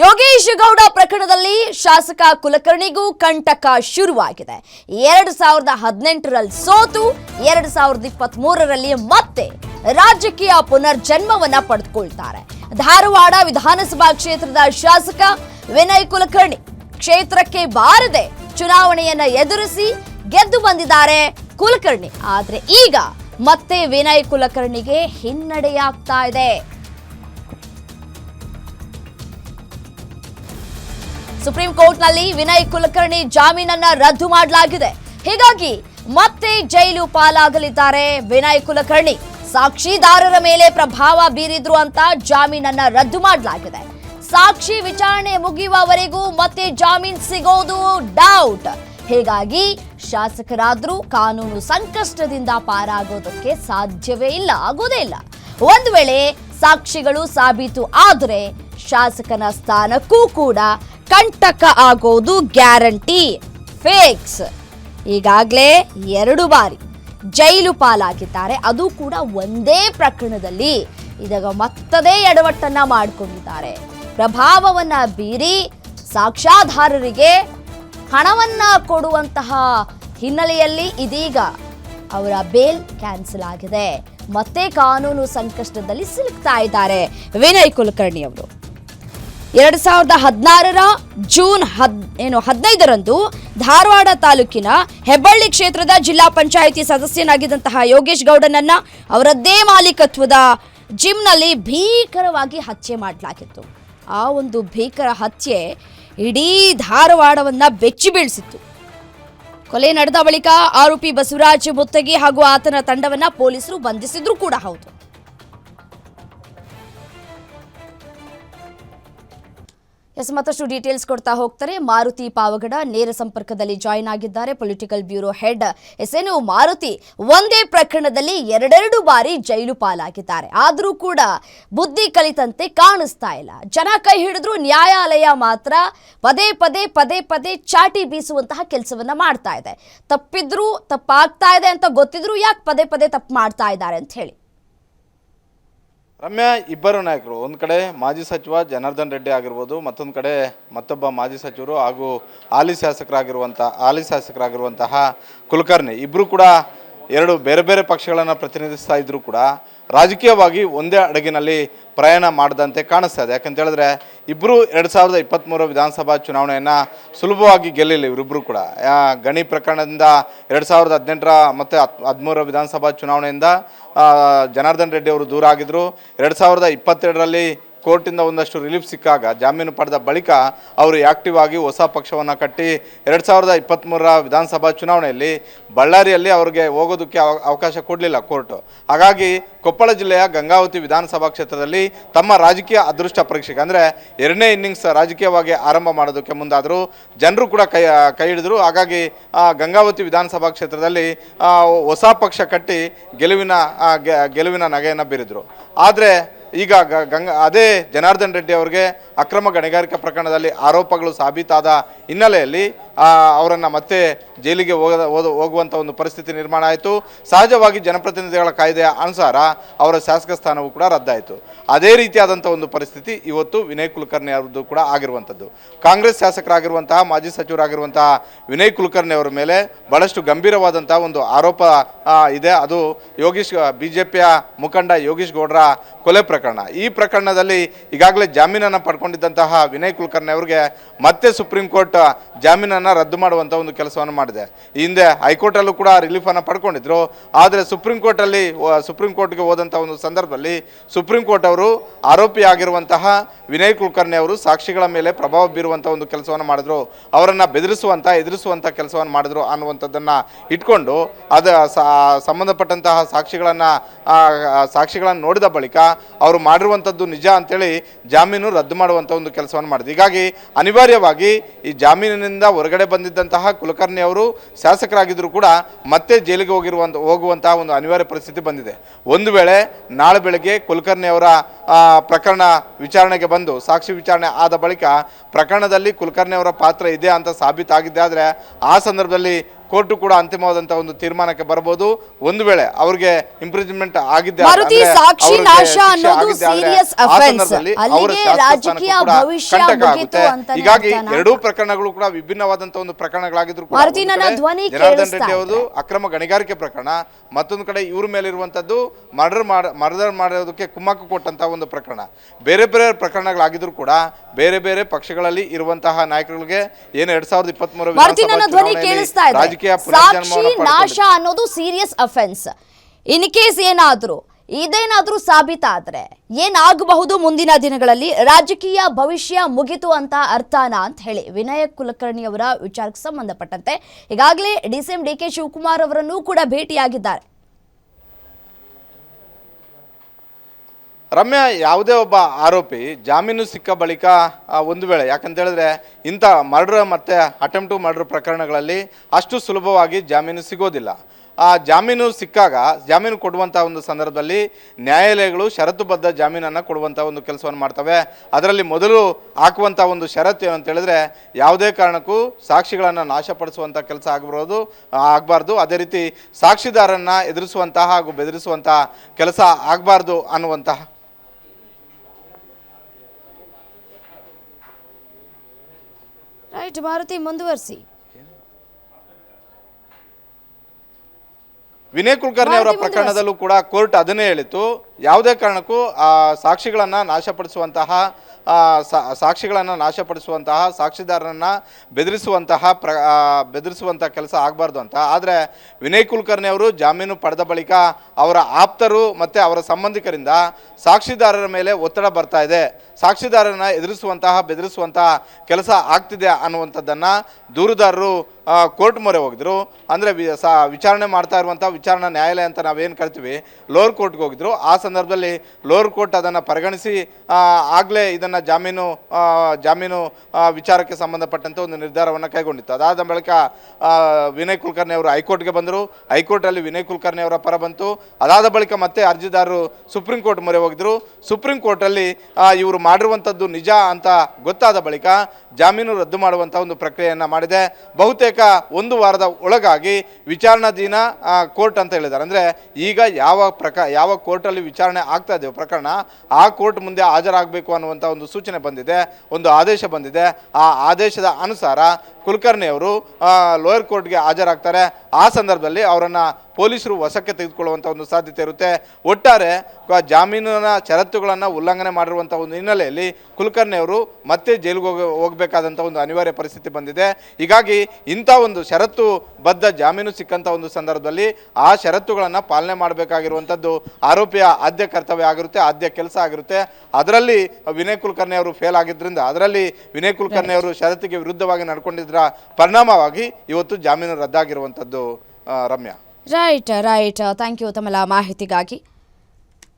ಯೋಗೇಶ್ ಗೌಡ ಪ್ರಕರಣದಲ್ಲಿ ಶಾಸಕ ಕುಲಕರ್ಣಿಗೂ ಕಂಟಕ ಶುರುವಾಗಿದೆ. ಎರಡು ಸಾವಿರದ ಹದಿನೆಂಟರಲ್ಲಿ ಸೋತು, ಎರಡು ಸಾವಿರದ ಇಪ್ಪತ್ತ್ ಮೂರರಲ್ಲಿ ಮತ್ತೆ ರಾಜಕೀಯ ಪುನರ್ಜನ್ಮವನ್ನ ಪಡೆದುಕೊಳ್ತಾರೆ. ಧಾರವಾಡ ವಿಧಾನಸಭಾ ಕ್ಷೇತ್ರದ ಶಾಸಕ ವಿನಯ್ ಕುಲಕರ್ಣಿ ಕ್ಷೇತ್ರಕ್ಕೆ ಬಾರದೆ ಚುನಾವಣೆಯನ್ನ ಎದುರಿಸಿ ಗೆದ್ದು ಬಂದಿದ್ದಾರೆ ಕುಲಕರ್ಣಿ. ಆದ್ರೆ ಈಗ ಮತ್ತೆ ವಿನಯ್ ಕುಲಕರ್ಣಿಗೆ ಹಿನ್ನಡೆಯಾಗ್ತಾ ಇದೆ. ಸುಪ್ರೀಂ ಕೋರ್ಟ್ನಲ್ಲಿ ವಿನಯ್ ಕುಲಕರ್ಣಿ ಜಾಮೀನನ್ನ ರದ್ದು ಮಾಡಲಾಗಿದೆ. ಹೀಗಾಗಿ ಮತ್ತೆ ಜೈಲು ಪಾಲಾಗಲಿದ್ದಾರೆ ವಿನಯ್ ಕುಲಕರ್ಣಿ. ಸಾಕ್ಷಿದಾರರ ಮೇಲೆ ಪ್ರಭಾವ ಬೀರಿದ್ರು ಅಂತ ಜಾಮೀನನ್ನ ರದ್ದು ಮಾಡಲಾಗಿದೆ. ಸಾಕ್ಷಿ ವಿಚಾರಣೆ ಮುಗಿಯುವವರೆಗೂ ಮತ್ತೆ ಜಾಮೀನ್ ಸಿಗೋದು ಡೌಟ್ ಹೀಗಾಗಿ ಶಾಸಕರಾದ್ರೂ ಕಾನೂನು ಸಂಕಷ್ಟದಿಂದ ಪಾರಾಗೋದಕ್ಕೆ ಸಾಧ್ಯವೇ ಇಲ್ಲ, ಆಗೋದೇ ಇಲ್ಲ. ಒಂದು ವೇಳೆ ಸಾಕ್ಷಿಗಳು ಸಾಬೀತು ಆದರೆ ಶಾಸಕನ ಸ್ಥಾನಕ್ಕೂ ಕೂಡ ಕಂಟಕ ಆಗೋದು ಗ್ಯಾರಂಟಿ. ಫೇಕ್ಸ್. ಈಗಾಗಲೇ ಎರಡು ಬಾರಿ ಜೈಲು ಪಾಲಾಗಿದ್ದಾರೆ. ಅದು ಕೂಡ ಒಂದೇ ಪ್ರಕರಣದಲ್ಲಿ. ಇದಾಗ ಮತ್ತದೇ ಎಡವಟ್ಟನ್ನ ಮಾಡಿಕೊಂಡಿದ್ದಾರೆ. ಪ್ರಭಾವವನ್ನ ಬೀರಿ ಸಾಕ್ಷಾಧಾರರಿಗೆ ಹಣವನ್ನ ಕೊಡುವಂತಹ ಹಿನ್ನೆಲೆಯಲ್ಲಿ ಇದೀಗ ಅವರ ಬೇಲ್ ಕ್ಯಾನ್ಸಲ್ ಆಗಿದೆ. ಮತ್ತೆ ಕಾನೂನು ಸಂಕಷ್ಟದಲ್ಲಿ ಸಿಲುಕ್ತಾ ಇದ್ದಾರೆ. ವಿನಯ್ ಕುಲಕರ್ಣಿ ಅವರು. ಎರಡ್ ಸಾವಿರದ ಹದಿನಾರರ ಜೂನ್ ಹದ್, ಏನು, ಹದಿನೈದರಂದು ಧಾರವಾಡ ತಾಲೂಕಿನ ಹೆಬ್ಬಳ್ಳಿ ಕ್ಷೇತ್ರದ ಜಿಲ್ಲಾ ಪಂಚಾಯಿತಿ ಸದಸ್ಯನಾಗಿದ್ದಂತಹ ಯೋಗೇಶ್ ಗೌಡನನ್ನ ಅವರದ್ದೇ ಮಾಲೀಕತ್ವದ ಜಿಮ್ನಲ್ಲಿ ಭೀಕರವಾಗಿ ಹತ್ಯೆ ಮಾಡಲಾಗಿತ್ತು. ಆ ಒಂದು ಭೀಕರ ಹತ್ಯೆ ಇಡೀ ಧಾರವಾಡವನ್ನ ಬೆಚ್ಚಿ ಬೀಳಿಸಿತ್ತು. ಕೊಲೆ ನಡೆದ ಬಳಿಕ ಆರೋಪಿ ಬಸವರಾಜ್ ಮುತ್ತಗಿ ಹಾಗೂ ಆತನ ತಂಡವನ್ನ ಪೊಲೀಸರು ಬಂಧಿಸಿದ್ರು ಕೂಡ ಹೌದು. ಎಸ್ ಮತ್ತಷ್ಟು ಡೀಟೇಲ್ಸ್ ಕೊಡ್ತಾ ಹೋಗ್ತಾರೆ. ಮಾರುತಿ ಪಾವಗಡ ನೇರ ಸಂಪರ್ಕದಲ್ಲಿ ಜಾಯಿನ್ ಆಗಿದ್ದಾರೆ. ಪೊಲಿಟಿಕಲ್ ಬ್ಯೂರೋ ಹೆಡ್ ಎಸ್ ಏನು ಮಾರುತಿ ಒಂದೇ ಪ್ರಕರಣದಲ್ಲಿ ಎರಡೆರಡು ಬಾರಿ ಜೈಲು ಪಾಲಾಗಿದ್ದಾರೆ. ಆದರೂ ಕೂಡ ಬುದ್ಧಿ ಕಲಿತಂತೆ ಕಾಣಿಸ್ತಾ ಇಲ್ಲ. ಜನ ಕೈ ಹಿಡಿದ್ರು ನ್ಯಾಯಾಲಯ ಮಾತ್ರ ಪದೇ ಪದೇ ಪದೇ ಪದೇ ಚಾಟಿ ಬೀಸುವಂತಹ ಕೆಲಸವನ್ನ ಮಾಡ್ತಾ ಇದೆ. ತಪ್ಪಿದ್ರು ತಪ್ಪಾಗ್ತಾ ಇದೆ ಅಂತ ಗೊತ್ತಿದ್ರು ಯಾಕೆ ಪದೇ ಪದೇ ತಪ್ಪು ಮಾಡ್ತಾ ಇದ್ದಾರೆ ಅಂತ ಹೇಳಿ. ರಮ್ಯಾ, ಇಬ್ಬರು ನಾಯಕರು. ಒಂದು ಕಡೆ ಮಾಜಿ ಸಚಿವ ಜನಾರ್ದನ್ ರೆಡ್ಡಿ ಆಗಿರ್ಬೋದು, ಮತ್ತೊಂದು ಕಡೆ ಮತ್ತೊಬ್ಬ ಮಾಜಿ ಸಚಿವರು ಹಾಗೂ ಹಾಲಿ ಶಾಸಕರಾಗಿರುವಂಥ ಹಾಲಿ ಶಾಸಕರಾಗಿರುವಂತಹ ಕುಲಕರ್ಣಿ. ಇಬ್ಬರು ಕೂಡ ಎರಡು ಬೇರೆ ಬೇರೆ ಪಕ್ಷಗಳನ್ನು ಪ್ರತಿನಿಧಿಸ್ತಾ ಇದ್ದರೂ ಕೂಡ. ರಾಜಕೀಯವಾಗಿ ಒಂದೇ ಅಡಗಿನಲ್ಲಿ ಪ್ರಯಾಣ ಮಾಡದಂತೆ ಕಾಣಿಸ್ತಾ ಇದೆ. ಯಾಕಂತ ಹೇಳಿದ್ರೆ ಇಬ್ಬರು ಎರಡು ಸಾವಿರದ ಇಪ್ಪತ್ತ್ಮೂರು ವಿಧಾನಸಭಾ ಚುನಾವಣೆಯನ್ನು ಸುಲಭವಾಗಿ ಗೆಲ್ಲಿಲ್ಲ ಇವರಿಬ್ಬರು ಕೂಡ. ಗಣಿ ಪ್ರಕರಣದಿಂದ ಎರಡು ಸಾವಿರದ ಹದಿನೆಂಟರ ಮತ್ತು ಹತ್ ವಿಧಾನಸಭಾ ಚುನಾವಣೆಯಿಂದ ಜನಾರ್ದನ್ ರೆಡ್ಡಿ ಅವರು ದೂರ ಆಗಿದ್ದರು ಎರಡು ಸಾವಿರದ ಇಪ್ಪತ್ತೆರಡರಲ್ಲಿ ಕೋರ್ಟಿಂದ ಒಂದಷ್ಟು ರಿಲೀಫ್ ಸಿಕ್ಕಾಗ, ಜಾಮೀನು ಪಡೆದ ಬಳಿಕ ಅವರು ಆ್ಯಕ್ಟಿವ್ ಆಗಿ ಹೊಸ ಪಕ್ಷವನ್ನು ಕಟ್ಟಿ, ಎರಡು ಸಾವಿರದ ಇಪ್ಪತ್ತ್ಮೂರರ ವಿಧಾನಸಭಾ ಚುನಾವಣೆಯಲ್ಲಿ ಬಳ್ಳಾರಿಯಲ್ಲಿ ಅವರಿಗೆ ಹೋಗೋದಕ್ಕೆ ಅವ- ಅವಕಾಶ ಕೊಡಲಿಲ್ಲ ಕೋರ್ಟು. ಹಾಗಾಗಿ ಕೊಪ್ಪಳ ಜಿಲ್ಲೆಯ ಗಂಗಾವತಿ ವಿಧಾನಸಭಾ ಕ್ಷೇತ್ರದಲ್ಲಿ ತಮ್ಮ ರಾಜಕೀಯ ಅದೃಷ್ಟ ಪರೀಕ್ಷೆಗೆ, ಅಂದರೆ ಎರಡನೇ ಇನ್ನಿಂಗ್ಸ್ ರಾಜಕೀಯವಾಗಿ ಆರಂಭ ಮಾಡೋದಕ್ಕೆ ಮುಂದಾದರೂ, ಜನರು ಕೂಡ ಕೈ ಕೈ ಹಿಡಿದ್ರು. ಹಾಗಾಗಿ ಗಂಗಾವತಿ ವಿಧಾನಸಭಾ ಕ್ಷೇತ್ರದಲ್ಲಿ ಹೊಸ ಪಕ್ಷ ಕಟ್ಟಿ ಗೆಲುವಿನ ಗೆಲುವಿನ ನಗೆಯನ್ನು ಬೀರಿದರು. ಆದರೆ ಈಗ ಗಂಗಾ ಅದೇ ಜನಾರ್ದನ್ ರೆಡ್ಡಿ ಅವರಿಗೆ ಅಕ್ರಮ ಗಣಿಗಾರಿಕೆ ಪ್ರಕರಣದಲ್ಲಿ ಆರೋಪಗಳು ಸಾಬೀತಾದ ಹಿನ್ನೆಲೆಯಲ್ಲಿ ಅವರನ್ನು ಮತ್ತೆ ಜೈಲಿಗೆ ಹೋಗದ ಹೋಗುವಂಥ ಒಂದು ಪರಿಸ್ಥಿತಿ ನಿರ್ಮಾಣ ಆಯಿತು. ಸಹಜವಾಗಿ ಜನಪ್ರತಿನಿಧಿಗಳ ಕಾಯ್ದೆಯ ಅನುಸಾರ ಅವರ ಶಾಸಕ ಸ್ಥಾನವೂ ಕೂಡ ರದ್ದಾಯಿತು. ಅದೇ ರೀತಿಯಾದಂಥ ಒಂದು ಪರಿಸ್ಥಿತಿ ಇವತ್ತು ವಿನಯ್ ಕುಲಕರ್ಣಿ ಅವರದ್ದು ಕೂಡ ಆಗಿರುವಂಥದ್ದು ಕಾಂಗ್ರೆಸ್ ಶಾಸಕರಾಗಿರುವಂತಹ, ಮಾಜಿ ಸಚಿವರಾಗಿರುವಂತಹ ವಿನಯ್ ಕುಲಕರ್ಣಿ ಅವರ ಮೇಲೆ ಬಹಳಷ್ಟು ಗಂಭೀರವಾದಂಥ ಒಂದು ಆರೋಪ ಇದೆ. ಅದು ಯೋಗೀಶ್ ಬಿ ಜೆ ಪಿಯ ಮುಖಂಡ ಯೋಗೀಶ್ ಗೌಡ್ರ ಕೊಲೆ ಪ್ರಕರಣ. ಈ ಪ್ರಕರಣದಲ್ಲಿ ಈಗಾಗಲೇ ಜಾಮೀನನ್ನು ಪಡ್ಕೊಂಡಿದ್ದಂತಹ ವಿನಯ್ ಕುಲಕರ್ಣಿ ಅವರಿಗೆ ಮತ್ತೆ ಸುಪ್ರೀಂ ಕೋರ್ಟ್, ಜಾಮೀನನ್ನು ರದ್ದು ಮಾಡುವಂಥ ಒಂದು ಕೆಲಸವನ್ನು ಮಾಡಿದೆ. ಹಿಂದೆ ಹೈಕೋರ್ಟಲ್ಲೂ ಕೂಡ ರಿಲೀಫನ್ನು ಪಡ್ಕೊಂಡಿದ್ರು. ಆದರೆ ಸುಪ್ರೀಂ ಕೋರ್ಟಲ್ಲಿ ಸುಪ್ರೀಂ ಕೋರ್ಟ್ಗೆ ಹೋದಂಥ ಒಂದು ಸಂದರ್ಭದಲ್ಲಿ ಸುಪ್ರೀಂ ಕೋರ್ಟ್ ಅವರು ಆರೋಪಿಯಾಗಿರುವಂತಹ ವಿನಯ್ ಕುಲಕರ್ಣಿ ಅವರು ಸಾಕ್ಷಿಗಳ ಮೇಲೆ ಪ್ರಭಾವ ಬೀರುವಂಥ ಒಂದು ಕೆಲಸವನ್ನು ಮಾಡಿದ್ರು. ಅವರನ್ನು ಬೆದರಿಸುವಂಥ ಎದುರಿಸುವಂಥ ಕೆಲಸವನ್ನು ಮಾಡಿದ್ರು ಅನ್ನುವಂಥದ್ದನ್ನು ಇಟ್ಕೊಂಡು ಅದ ಸಂಬಂಧಪಟ್ಟಂತಹ ಸಾಕ್ಷಿಗಳನ್ನು ಸಾಕ್ಷಿಗಳನ್ನು ನೋಡಿದ ಬಳಿಕ ಅವರು ಮಾಡಿರುವಂಥದ್ದು ನಿಜ ಅಂತೇಳಿ ಜಾಮೀನು ರದ್ದು ಮಾಡುವಂಥ ಒಂದು ಕೆಲಸವನ್ನು ಮಾಡಿದೆ ಹೀಗಾಗಿ ಅನಿವಾರ್ಯವಾಗಿ ಈ ಜಾಮೀನಿನಿಂದ ಹೊರಗಡೆ ಬಂದಿದ್ದಂತಹ ಕುಲಕರ್ಣಿ ಅವರು ಶಾಸಕರಾಗಿದ್ದರೂ ಕೂಡ ಮತ್ತೆ ಜೈಲಿಗೆ ಹೋಗಿರುವಂಥ ಹೋಗುವಂತಹ ಒಂದು ಅನಿವಾರ್ಯ ಪರಿಸ್ಥಿತಿ ಬಂದಿದೆ. ಒಂದು ವೇಳೆ ನಾಳೆ ಬೆಳಗ್ಗೆ ಕುಲಕರ್ಣಿ ಅವರ ಪ್ರಕರಣ ವಿಚಾರಣೆಗೆ ಬಂದು ಸಾಕ್ಷಿ ವಿಚಾರಣೆ ಆದ ಬಳಿಕ ಪ್ರಕರಣದಲ್ಲಿ ಕುಲಕರ್ಣಿ ಅವರ ಪಾತ್ರ ಇದೆ ಅಂತ ಸಾಬೀತಾಗಿದೆ ಆದರೆ ಆ ಸಂದರ್ಭದಲ್ಲಿ ಕೋರ್ಟು ಕೂಡ ಅಂತಿಮವಾದಂತಹ ಒಂದು ತೀರ್ಮಾನಕ್ಕೆ ಬರಬಹುದು ಒಂದು ವೇಳೆ ಅವ್ರಿಗೆ ಇಂಪ್ರಿಜ್ಮೆಂಟ್ ಆಗಿದ್ದೆ ಮಾರುತಿ, ಸಾಕ್ಷಿ ನಾಶ ಅನ್ನೋದು ಆಗಿದ್ದೆ ಆದ್ರೆ serious ಆ offense. ಸಂದರ್ಭದಲ್ಲಿ ಅವರ ಅಲ್ಲಿಗೆ ರಾಜಕೀಯ ಕೂಡ ಭವಿಷ್ಯ ಕಂಟಕ ಮುಗೀತು ಆಗುತ್ತೆ. ಹೀಗಾಗಿ? ಎರಡೂ ಪ್ರಕರಣಗಳು ಕೂಡ ವಿಭಿನ್ನವಾದಂತಹ ಒಂದು ಪ್ರಕರಣಗಳಾಗಿದ್ರು ಕೂಡ ಮಾರುತಿ, ನನ್ನ ಧ್ವನಿ ಜನಾರ್ದನ್ ರೆಡ್ಡಿ ಅವರು ಅಕ್ರಮ ಗಣಿಗಾರಿಕೆ ಪ್ರಕರಣ ಮತ್ತೊಂದು ಕಡೆ ಇವ್ರ ಮೇಲೆ ಇರುವಂತದ್ದು ಮರ್ಡರ್ ಮಾಡ ಮರ್ಡರ್ ಮಾಡೋದಕ್ಕೆ ಕುಮ್ಮಕ್ಕು ಕೊಟ್ಟಂತಹ ಒಂದು ಪ್ರಕರಣ ಬೇರೆ ಬೇರೆ ಪ್ರಕರಣಗಳಾಗಿದ್ರು ಕೂಡ ಬೇರೆ ಬೇರೆ ಪಕ್ಷಗಳಲ್ಲಿ ಇರುವಂತಹ ನಾಯಕರುಗಳಿಗೆ ಏನು ಎರಡ್ ಸಾವಿರದ ಇಪ್ಪತ್ತ್ ಮೂರು ಮಾರುತಿ ರಾಜಕೀಯ ಸಾಕ್ಷಿ ನಾಶ ಅನ್ನೋದು ಸೀರಿಯಸ್ ಅಫೆನ್ಸ್ ಇನ್ ಕೇಸ್ ಏನಾದ್ರೂ ಇದೇನಾದ್ರೂ ಸಾಬೀತಾದ್ರೆ ಏನಾಗಬಹುದು ಮುಂದಿನ ದಿನಗಳಲ್ಲಿ? ರಾಜಕೀಯ ಭವಿಷ್ಯ ಮುಗಿತು ಅಂತ ಅರ್ಥನಾ ಅಂತ ಹೇಳಿ ವಿನಯ ಕುಲಕರ್ಣಿ ಅವರ ವಿಚಾರಕ್ಕೆ ಸಂಬಂಧಪಟ್ಟಂತೆ ಈಗಾಗಲೇ ಡಿಸಿಎಂ ಡಿ ಕೆ ಶಿವಕುಮಾರ್ ಅವರನ್ನು ಕೂಡ ಭೇಟಿಯಾಗಿದ್ದಾರೆ. ರಮ್ಯಾ ಯಾವುದೇ ಒಬ್ಬ ಆರೋಪಿ ಜಾಮೀನು ಸಿಕ್ಕ ಬಳಿಕ ಒಂದು ವೇಳೆ ಯಾಕಂತೇಳಿದ್ರೆ ಇಂಥ ಮರ್ಡರ್ ಮತ್ತು ಅಟೆಂಪ್ಟು ಮರ್ಡರ್ ಪ್ರಕರಣಗಳಲ್ಲಿ ಅಷ್ಟು ಸುಲಭವಾಗಿ ಜಾಮೀನು ಸಿಗೋದಿಲ್ಲ. ಆ ಜಾಮೀನು ಸಿಕ್ಕಾಗ, ಜಾಮೀನು ಕೊಡುವಂಥ ಒಂದು ಸಂದರ್ಭದಲ್ಲಿ ನ್ಯಾಯಾಲಯಗಳು ಷರತ್ತುಬದ್ಧ ಜಾಮೀನನ್ನು ಕೊಡುವಂಥ ಒಂದು ಕೆಲಸವನ್ನು ಮಾಡ್ತವೆ. ಅದರಲ್ಲಿ ಮೊದಲು ಹಾಕುವಂಥ ಒಂದು ಷರತ್ತು ಏನು ಅಂತ ಹೇಳಿದ್ರೆ, ಯಾವುದೇ ಕಾರಣಕ್ಕೂ ಸಾಕ್ಷಿಗಳನ್ನು ನಾಶಪಡಿಸುವಂಥ ಕೆಲಸ ಆಗಬಾರದು ಆಗಬಾರ್ದು. ಅದೇ ರೀತಿ ಸಾಕ್ಷಿದಾರನ್ನು ಎದುರಿಸುವಂತಹ ಹಾಗೂ ಬೆದರಿಸುವಂತಹ ಕೆಲಸ ಆಗಬಾರ್ದು ಅನ್ನುವಂತಹ ರೈಟ್ ಮಾರುತಿ ಮುಂದುವರಿಸಿ ವಿನಯ್ ಕುಲಕರ್ಣಿ ಅವರ ಪ್ರಕರಣದಲ್ಲೂ ಕೂಡ ಕೋರ್ಟ್ ಅದನ್ನೇ ಹೇಳಿತು ಯಾವುದೇ ಕಾರಣಕ್ಕೂ ಆ ಸಾಕ್ಷಿಗಳನ್ನು ನಾಶಪಡಿಸುವಂತಹ ಸಾಕ್ಷಿಗಳನ್ನು ನಾಶಪಡಿಸುವಂತಹ ಸಾಕ್ಷಿದಾರರನ್ನು ಬೆದರಿಸುವಂತಹ ಪ್ರ ಬೆದರಿಸುವಂಥ ಬೆದರಿಸುವಂತಹ ಕೆಲಸ ಆಗಬಾರ್ದು ಅಂತ. ಆದರೆ ವಿನಯ್ ಕುಲಕರ್ಣಿ ಅವರು ಜಾಮೀನು ಪಡೆದ ಬಳಿಕ ಅವರ ಆಪ್ತರು ಮತ್ತು ಅವರ ಸಂಬಂಧಿಕರಿಂದ ಸಾಕ್ಷಿದಾರರ ಮೇಲೆ ಒತ್ತಡ ಬರ್ತಾ ಇದೆ. ಸಾಕ್ಷಿದಾರರನ್ನ ಎದುರಿಸುವಂತಹ, ಬೆದರಿಸುವಂತಹ ಕೆಲಸ ಆಗ್ತಿದೆ ಅನ್ನುವಂಥದ್ದನ್ನು ದೂರುದಾರರು ಕೋರ್ಟ್ ಮೊರೆ ಹೋಗಿದ್ರು. ಅಂದರೆ ವಿಚಾರಣೆ ಮಾಡ್ತಾ ಇರುವಂಥ ವಿಚಾರಣಾ ನ್ಯಾಯಾಲಯ ಅಂತ ನಾವೇನು ಕರಿತೀವಿ, ಲೋವರ್ ಕೋರ್ಟ್ಗೆ ಹೋಗಿದ್ರು. ಆ ಸಂದರ್ಭದಲ್ಲಿ ಲೋವರ್ ಕೋರ್ಟ್ ಅದನ್ನು ಪರಿಗಣಿಸಿ ಆಗಲೇ ಇದನ್ನು ಜಾಮೀನು ಜಾಮೀನು ವಿಚಾರಕ್ಕೆ ಸಂಬಂಧಪಟ್ಟಂತೆ ಒಂದು ನಿರ್ಧಾರವನ್ನು ಕೈಗೊಂಡಿತ್ತು. ಅದಾದ ಬಳಿಕ ವಿನಯ್ ಕುಲಕರ್ಣಿ ಅವರು ಹೈಕೋರ್ಟ್ಗೆ ಬಂದರು. ಹೈಕೋರ್ಟಲ್ಲಿ ವಿನಯ್ ಕುಲಕರ್ಣಿ ಅವರ ಪರ ಬಂತು. ಅದಾದ ಬಳಿಕ ಮತ್ತೆ ಅರ್ಜಿದಾರರು ಸುಪ್ರೀಂ ಕೋರ್ಟ್ ಮೊರೆ ಹೋಗಿದ್ರು. ಸುಪ್ರೀಂ ಕೋರ್ಟಲ್ಲಿ ಇವರು ಮಾಡಿರುವಂಥದ್ದು ನಿಜ ಅಂತ ಗೊತ್ತಾದ ಬಳಿಕ ಜಾಮೀನು ರದ್ದು ಮಾಡುವಂಥ ಒಂದು ಪ್ರಕ್ರಿಯೆಯನ್ನು ಮಾಡಿದೆ. ಬಹುತೇಕ ಒಂದು ವಾರದ ಒಳಗಾಗಿ ವಿಚಾರಣಾಧೀನ ಕೋರ್ಟ್ ಅಂತ ಹೇಳಿದ್ದಾರೆ. ಅಂದರೆ ಈಗ ಯಾವ ಪ್ರಕ, ಯಾವ ಕೋರ್ಟಲ್ಲಿ ವಿಚಾರಣೆ ಆಗ್ತಾ ಇದೆಯೋ ಪ್ರಕರಣ, ಆ ಕೋರ್ಟ್ ಮುಂದೆ ಹಾಜರಾಗಬೇಕು ಅನ್ನುವಂಥ ಒಂದು ಸೂಚನೆ ಬಂದಿದೆ, ಒಂದು ಆದೇಶ ಬಂದಿದೆ. ಆ ಆದೇಶದ ಅನುಸಾರ ಕುಲಕರ್ಣಿ ಅವರು ಲೋಯರ್ ಕೋರ್ಟ್ಗೆ ಹಾಜರಾಗ್ತಾರೆ. ಆ ಸಂದರ್ಭದಲ್ಲಿ ಅವರನ್ನು ಪೊಲೀಸರು ವಶಕ್ಕೆ ತೆಗೆದುಕೊಳ್ಳುವಂಥ ಒಂದು ಸಾಧ್ಯತೆ ಇರುತ್ತೆ. ಒಟ್ಟಾರೆ ಜಾಮೀನಿನ ಷರತ್ತುಗಳನ್ನು ಉಲ್ಲಂಘನೆ ಮಾಡಿರುವಂಥ ಒಂದು ಹಿನ್ನೆಲೆಯಲ್ಲಿ ಕುಲಕರ್ಣಿ ಅವರು ಮತ್ತೆ ಜೈಲಿಗೆ ಹೋಗ ಹೋಗಬೇಕಾದಂಥ ಒಂದು ಅನಿವಾರ್ಯ ಪರಿಸ್ಥಿತಿ ಬಂದಿದೆ. ಹೀಗಾಗಿ ಇಂಥ ಒಂದು ಷರತ್ತು ಬದ್ಧ ಜಾಮೀನು ಸಿಕ್ಕಂಥ ಒಂದು ಸಂದರ್ಭದಲ್ಲಿ ಆ ಷರತ್ತುಗಳನ್ನು ಪಾಲನೆ ಮಾಡಬೇಕಾಗಿರುವಂಥದ್ದು ಆರೋಪಿಯ ಆದ್ಯ ಕರ್ತವ್ಯ ಆಗಿರುತ್ತೆ ಆದ್ಯ ಕೆಲಸ ಆಗಿರುತ್ತೆ. ಅದರಲ್ಲಿ ವಿನಯ್ ಕುಲಕರ್ಣಿ ಅವರು ಫೇಲ್ ಆಗಿದ್ದರಿಂದ ಅದರಲ್ಲಿ ವಿನಯ್ ಕುಲಕರ್ಣಿ ಅವರು ಷರತ್ತಿಗೆ ವಿರುದ್ಧವಾಗಿ ನಡ್ಕೊಂಡಿದ್ದರ ಪರಿಣಾಮವಾಗಿ ಇವತ್ತು ಜಾಮೀನು ರದ್ದಾಗಿರುವಂಥದ್ದು Ramya. Right right thank you ತಮ್ಮೆಲ್ಲ ಮಾಹಿತಿಗಾಗಿ.